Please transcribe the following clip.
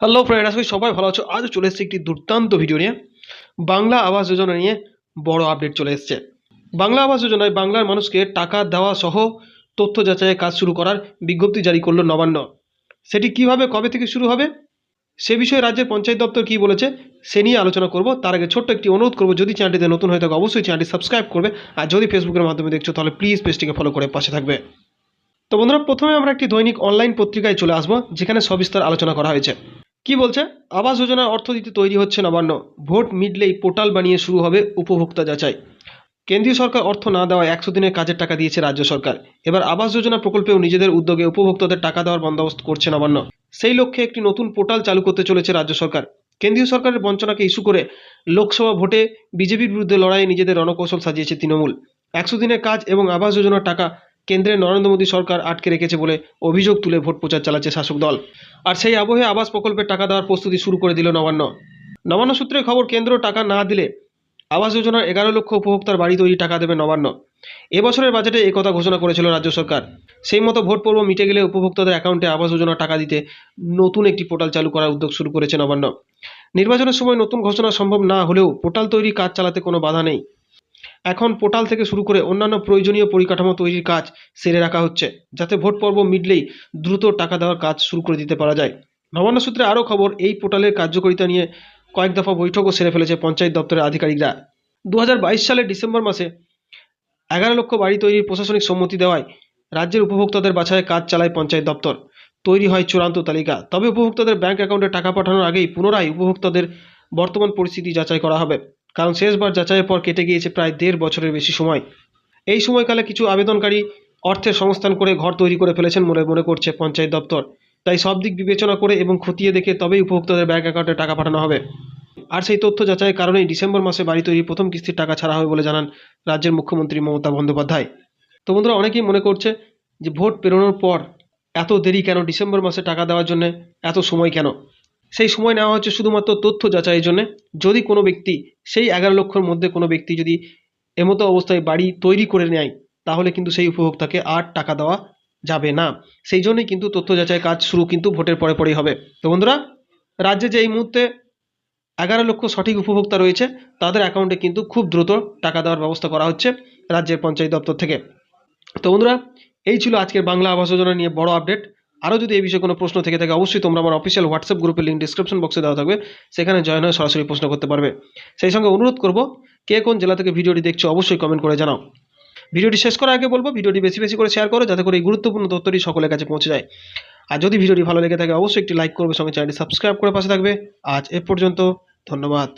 Hello friend আজকে সবাই ভালো আছো। আজ চলে এসেছে একটি দুর্দান্ত ভিডিও নিয়ে। বাংলা আবাস যোজনা নিয়ে বড় আপডেট চলে এসেছে। বাংলা আবাস যোজনায় বাংলার মানুষকে টাকা দেওয়া সহ তথ্য যাচাইয়ের কাজ শুরু করার বিজ্ঞপ্তি জারি করল নবান্ন। সেটি কীভাবে, কবে থেকে শুরু হবে? সে বিষয়ে রাজ্যের পঞ্চায়েত দপ্তর কী বলেছে, সে নিয়ে আলোচনা করব। তার আগে ছোট্ট একটি অনুরোধ করব, যদি চ্যানেলটিতে নতুন হয়ে থাকে, অবশ্যই চ্যানেলটি সাবস্ক্রাইব করবে। আর যদি ফেসবুকের মাধ্যমে দেখছ, তাহলে প্লিজ পেজটিকে ফলো করে পাশে থাকবে। তো বন্ধুরা, প্রথমে আমরা একটি দৈনিক অনলাইন পত্রিকায় চলে আসব, যেখানে সবিস্তার আলোচনা করা হয়েছে। কি বলছে? আবাস যোজনার অর্থ দিতে তৈরি হচ্ছে নবান্ন। ভোট মিটলেই পোর্টাল বানিয়ে শুরু হবে উপভোক্তা যাচাই। কেন্দ্রীয় সরকার অর্থ না দেওয়ায় একশো দিনের কাজের টাকা দিয়েছে রাজ্য সরকার। এবার আবাস যোজনা প্রকল্পেও নিজেদের উদ্যোগে উপভোক্তাদের টাকা দেওয়ার বন্দোবস্ত করছে নবান্ন। সেই লক্ষ্যে একটি নতুন পোর্টাল চালু করতে চলেছে রাজ্য সরকার। কেন্দ্রীয় সরকারের বঞ্চনাকে ইস্যু করে লোকসভা ভোটে বিজেপির বিরুদ্ধে লড়াইয়ে নিজেদের রণকৌশল সাজিয়েছে তৃণমূল। একশো দিনের কাজ এবং আবাস যোজনার টাকা কেন্দ্রের নরেন্দ্র মোদী সরকার আটকে রেখেছে বলে অভিযোগ তুলে ভোট প্রচার চালাচ্ছে শাসক দল। আর সেই আবহে আবাস প্রকল্পের টাকা দেওয়ার প্রস্তুতি শুরু করে দিল নবান্ন। নবান্ন সূত্রে খবর, কেন্দ্র টাকা না দিলে আবাস যোজনার এগারো লক্ষ উপভোক্তার বাড়ি তৈরি টাকা দেবে নবান্ন। এবছরের বাজেটে একথা ঘোষণা করেছিল রাজ্য সরকার। সেই মতো ভোট পর্ব মিটে গেলে উপভোক্তাদের অ্যাকাউন্টে আবাস যোজনার টাকা দিতে নতুন একটি পোর্টাল চালু করার উদ্যোগ শুরু করেছে নবান্ন। নির্বাচনের সময় নতুন ঘোষণা সম্ভব না হলেও পোর্টাল তৈরি কাজ চালাতে কোনো বাধা নেই। এখন পোর্টাল থেকে শুরু করে অন্যান্য প্রয়োজনীয় পরিকাঠামো তৈরির কাজ সেরে রাখা হচ্ছে, যাতে ভোট পর্ব মিটলেই দ্রুত টাকা দেওয়ার কাজ শুরু করে দিতে পারা যায়। নবান্ন সূত্রে আরও খবর, এই পোর্টালের কার্যকারিতা নিয়ে কয়েক দফা বৈঠকও সেরে ফেলেছে পঞ্চায়েত দপ্তরের আধিকারিকরা। দু হাজার বাইশ সালের ডিসেম্বর মাসে এগারো লক্ষ বাড়ি তৈরির প্রশাসনিক সম্মতি দেওয়ায় রাজ্যের উপভোক্তাদের বাছাইয়ে কাজ চালায় পঞ্চায়েত দপ্তর। তৈরি হয় চূড়ান্ত তালিকা, তবে উপভোক্তাদের ব্যাংক অ্যাকাউন্টে টাকা পাঠানোর আগেই পুনরায় উপভোক্তাদের বর্তমান পরিস্থিতি যাচাই করা হবে। কারণ শেষবার যাচাইয়ের পর কেটে গিয়েছে প্রায় দেড় বছরের বেশি সময়। এই সময়কালে কিছু আবেদনকারী অর্থের সংস্থান করে ঘর তৈরি করে ফেলেছেন বলে মনে করছে পঞ্চায়েত দপ্তর। তাই সব দিক বিবেচনা করে এবং খতিয়ে দেখে তবেই উপভোক্তাদের ব্যাঙ্ক অ্যাকাউন্টে টাকা পাঠানো হবে। আর সেই তথ্য যাচাইয়ের কারণেই ডিসেম্বর মাসে বাড়ি তৈরির প্রথম কিস্তির টাকা ছাড়া হবে বলে জানান রাজ্যের মুখ্যমন্ত্রী মমতা বন্দ্যোপাধ্যায়। তো বন্ধুরা, অনেকেই মনে করছে যে ভোট পেরোনোর পর এত দেরি কেন? ডিসেম্বর মাসে টাকা দেওয়ার জন্য এত সময় কেন? সেই সময় নেওয়া হচ্ছে শুধুমাত্র তথ্য যাচাইয়ের জন্য। যদি কোনো ব্যক্তি সেই এগারো লক্ষর মধ্যে কোনো ব্যক্তি যদি এমতো অবস্থায় বাড়ি তৈরি করে নেয়, তাহলে কিন্তু সেই উপভোক্তাকে আর টাকা দেওয়া যাবে না। সেই জন্যই কিন্তু তথ্য যাচাই কাজ শুরু কিন্তু ভোটের পরে পরেই হবে। তো বন্ধুরা, রাজ্যে যে এই মুহূর্তে এগারো লক্ষ সঠিক উপভোক্তা রয়েছে, তাদের অ্যাকাউন্টে কিন্তু খুব দ্রুত টাকা দেওয়ার ব্যবস্থা করা হচ্ছে রাজ্যের পঞ্চায়েত দপ্তর থেকে। তো বন্ধুরা, এই ছিল আজকের বাংলা আবাস যোজনা নিয়ে বড় আপডেট আরও যদি এই বিষয়ে কোনো প্রশ্ন থেকে থাকে, অবশ্যই তোমরা আমার অফিসিয়াল হোয়াটসঅ্যাপ গ্রুপের লিঙ্ক ডিসক্রিপশন বক্সে দেওয়া থাকবে। সেখানে জয়েন হয়ে সরাসরি প্রশ্ন করতে পারবে। সেই সঙ্গে অনুরোধ করব, কে কোন জেলা থেকে ভিডিওটি দেখছ, অবশ্যই কমেন্ট করে জানাও। ভিডিওটি শেষ করার আগে বলব, ভিডিওটি বেশি বেশি করে শেয়ার করো, যাতে করে এই গুরুত্বপূর্ণ তথ্যটি সকলের কাছে পৌঁছে যায়। আর যদি ভিডিওটি ভালো লেগে থাকে, অবশ্যই একটি লাইক করবে, সঙ্গে চ্যানেলটি সাবস্ক্রাইব করে পাশে থাকবে। আজ এ পর্যন্ত, ধন্যবাদ।